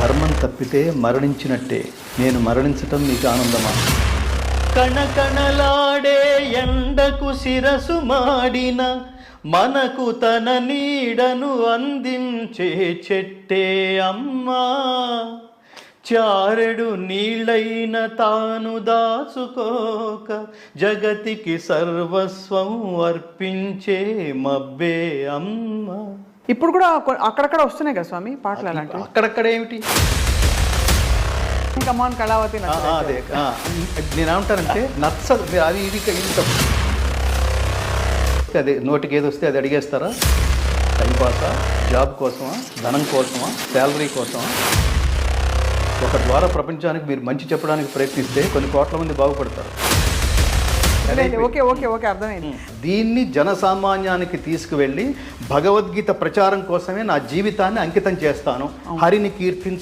ధర్మం తప్పితే మరణించినట్టే. నేను మరణించటం మీకు ఆనందమా? కణకణలాడే ఎండకు శిరసు మాడిన మనకు తన నీడను అందించే చెట్టే అమ్మా. చారెడు నీళ్ళైన తాను దాచుకోక జగతికి సర్వస్వం అర్పించే మబ్బే అమ్మ. ఇప్పుడు కూడా అక్కడక్కడ వస్తున్నాయి కదా స్వామి పాటలు అలాంటివి? అక్కడక్కడ ఏమిటి? కమాన్ కళావతి అదే నేనేమంటానంటే నచ్చదు మీరు అది ఇది అదే నోటికి ఏది వస్తే అది అడిగేస్తారా? టైం పాసా? జాబ్ కోసమా? ధనం కోసమా? శాలరీ కోసమా? ఒక ద్వారా ప్రపంచానికి మీరు మంచి చెప్పడానికి ప్రయత్నిస్తే కొన్ని కోట్ల మంది బాగుపడతారు. ఓకే ఓకే ఓకే అర్థమైంది. దీన్ని జనసామాన్యానికి తీసుకువెళ్ళి భగవద్గీత ప్రచారం కోసమే నా జీవితాన్ని అంకితం చేస్తాను. హరిని కీర్తించు